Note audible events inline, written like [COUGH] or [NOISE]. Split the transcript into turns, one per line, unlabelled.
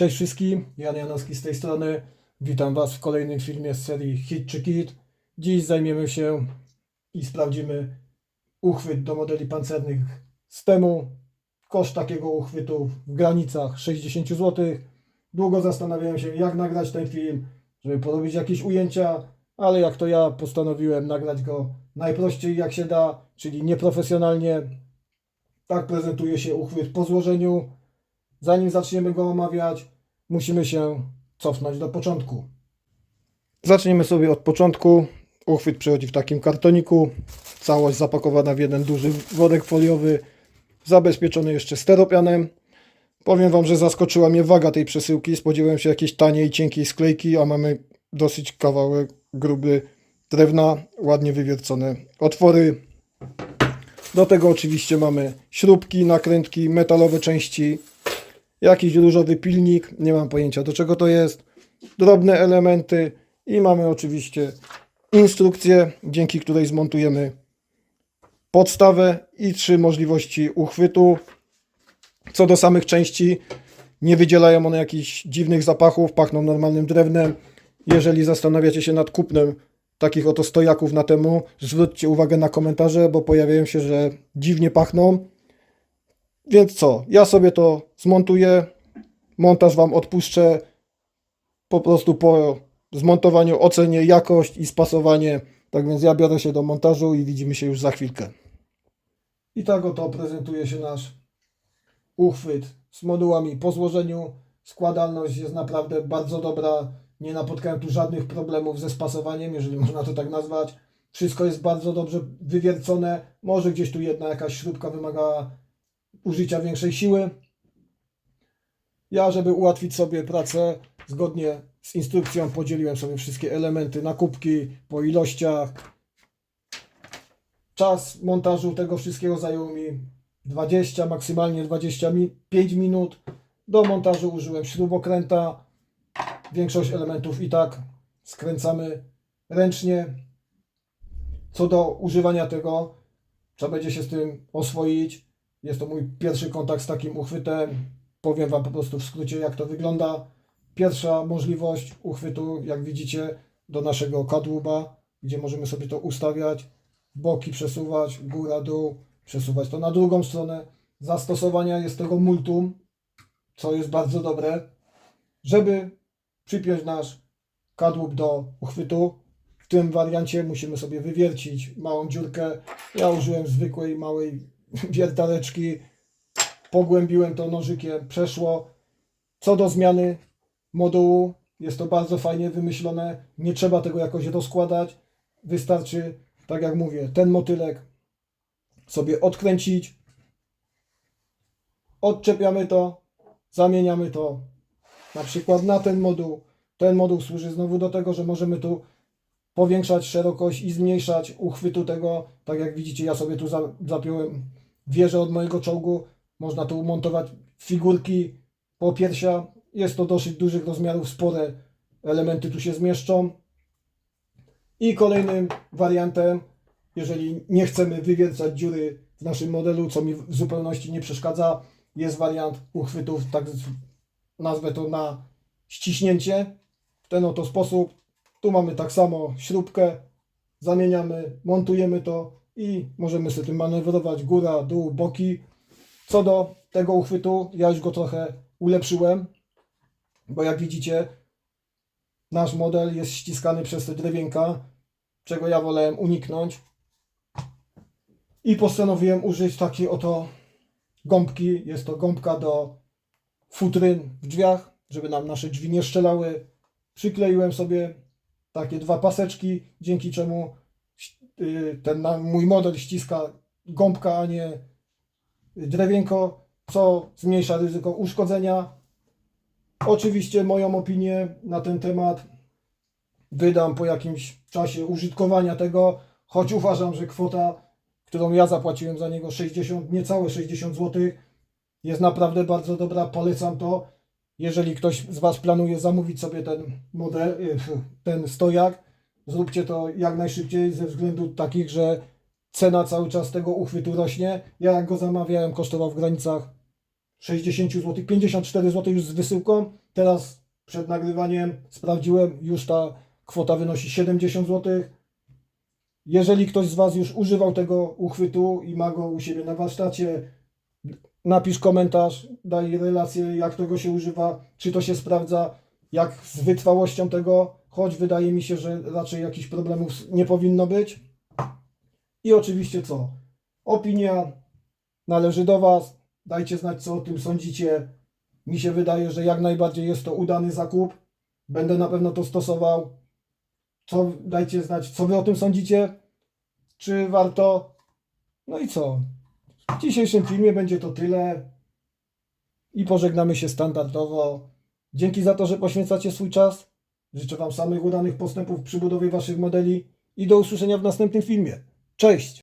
Cześć wszystkim, Jan Janowski z tej strony. Witam Was w kolejnym filmie z serii Hit czy Kit. Dziś zajmiemy się i sprawdzimy uchwyt do modeli pancernych z temu. Koszt takiego uchwytu w granicach 60 zł. Długo zastanawiałem się, jak nagrać ten film, żeby porobić jakieś ujęcia, ale jak to ja postanowiłem nagrać go najprościej jak się da, czyli nieprofesjonalnie. Tak prezentuje się uchwyt po złożeniu. Zanim zaczniemy go omawiać, musimy się cofnąć do początku. Zaczniemy sobie od początku. Uchwyt przychodzi w takim kartoniku. Całość zapakowana w jeden duży worek foliowy, zabezpieczony jeszcze steropianem. Powiem Wam, że zaskoczyła mnie waga tej przesyłki. Spodziewałem się jakiejś taniej, cienkiej sklejki, a mamy dosyć kawałek gruby drewna, ładnie wywiercone otwory. Do tego oczywiście mamy śrubki, nakrętki, metalowe części, jakiś różowy pilnik, nie mam pojęcia do czego to jest, drobne elementy i mamy oczywiście instrukcję, dzięki której zmontujemy podstawę i trzy możliwości uchwytu. Co do samych części, nie wydzielają one jakichś dziwnych zapachów, pachną normalnym drewnem. Jeżeli zastanawiacie się nad kupnem takich oto stojaków na temu, zwróćcie uwagę na komentarze, bo pojawiają się, że dziwnie pachną. Więc co, ja sobie to zmontuję, montaż Wam odpuszczę, po prostu po zmontowaniu ocenię jakość i spasowanie, tak więc ja biorę się do montażu i widzimy się już za chwilkę. I tak oto prezentuje się nasz uchwyt z modułami po złożeniu. Składalność jest naprawdę bardzo dobra, nie napotkałem tu żadnych problemów ze spasowaniem, jeżeli można to tak nazwać. Wszystko jest bardzo dobrze wywiercone, może gdzieś tu jedna jakaś śrubka wymagała użycia większej siły. Ja, żeby ułatwić sobie pracę, zgodnie z instrukcją podzieliłem sobie wszystkie elementy na kubki po ilościach. Czas montażu tego wszystkiego zajął mi 20, maksymalnie 25 minut. Do montażu użyłem śrubokręta. Większość elementów i tak skręcamy ręcznie. Co do używania tego, trzeba będzie się z tym oswoić. Jest to mój pierwszy kontakt z takim uchwytem. Powiem Wam po prostu w skrócie, jak to wygląda. Pierwsza możliwość uchwytu, jak widzicie, do naszego kadłuba, gdzie możemy sobie to ustawiać, boki przesuwać, góra, dół, przesuwać to na drugą stronę. Zastosowania jest tego multum, co jest bardzo dobre, żeby przypiąć nasz kadłub do uchwytu. W tym wariancie musimy sobie wywiercić małą dziurkę. Ja użyłem zwykłej małej [LAUGHS] wiertareczki. Pogłębiłem to nożykiem, przeszło. Co do zmiany modułu, jest to bardzo fajnie wymyślone. Nie trzeba tego jakoś rozkładać. Wystarczy, tak jak mówię, ten motylek sobie odkręcić. Odczepiamy to, zamieniamy to na przykład na ten moduł. Ten moduł służy znowu do tego, że możemy tu powiększać szerokość i zmniejszać uchwytu tego. Tak jak widzicie, ja sobie tu za- zapiąłem wieżę od mojego czołgu. Można tu montować figurki po piersia. Jest to dosyć dużych rozmiarów, spore elementy tu się zmieszczą. I kolejnym wariantem, jeżeli nie chcemy wywiercać dziury w naszym modelu, co mi w zupełności nie przeszkadza, jest wariant uchwytów, tak nazwę to na ściśnięcie. W ten oto sposób. Tu mamy tak samo śrubkę, zamieniamy, montujemy to i możemy sobie tym manewrować góra, dół, boki. Co do tego uchwytu, ja już go trochę ulepszyłem, bo jak widzicie, nasz model jest ściskany przez te drewienka, czego ja wolałem uniknąć. I postanowiłem użyć takiej oto gąbki. Jest to gąbka do futryn w drzwiach, żeby nam nasze drzwi nie szczelały. Przykleiłem sobie takie dwa paseczki, dzięki czemu ten na- mój model ściska gąbka, a nie drewienko, co zmniejsza ryzyko uszkodzenia. Oczywiście moją opinię na ten temat wydam po jakimś czasie użytkowania tego, choć uważam, że kwota, którą ja zapłaciłem za niego 60, niecałe 60 zł, jest naprawdę bardzo dobra, polecam to. Jeżeli ktoś z Was planuje zamówić sobie ten model, y, ten stojak, zróbcie to jak najszybciej ze względu takich, że cena cały czas tego uchwytu rośnie. Ja jak go zamawiałem kosztował w granicach 60 zł, 54 zł już z wysyłką. Teraz przed nagrywaniem sprawdziłem, już ta kwota wynosi 70 zł. Jeżeli ktoś z Was już używał tego uchwytu i ma go u siebie na warsztacie, napisz komentarz, daj relację, jak tego się używa, czy to się sprawdza, jak z wytrwałością tego, choć wydaje mi się, że raczej jakichś problemów nie powinno być. I oczywiście co? Opinia należy do Was. Dajcie znać, co o tym sądzicie. Mi się wydaje, że jak najbardziej jest to udany zakup. Będę na pewno to stosował. Co, dajcie znać, co Wy o tym sądzicie. Czy warto? No i co? W dzisiejszym filmie będzie to tyle. I pożegnamy się standardowo. Dzięki za to, że poświęcacie swój czas. Życzę Wam samych udanych postępów przy budowie Waszych modeli i do usłyszenia w następnym filmie. Cześć!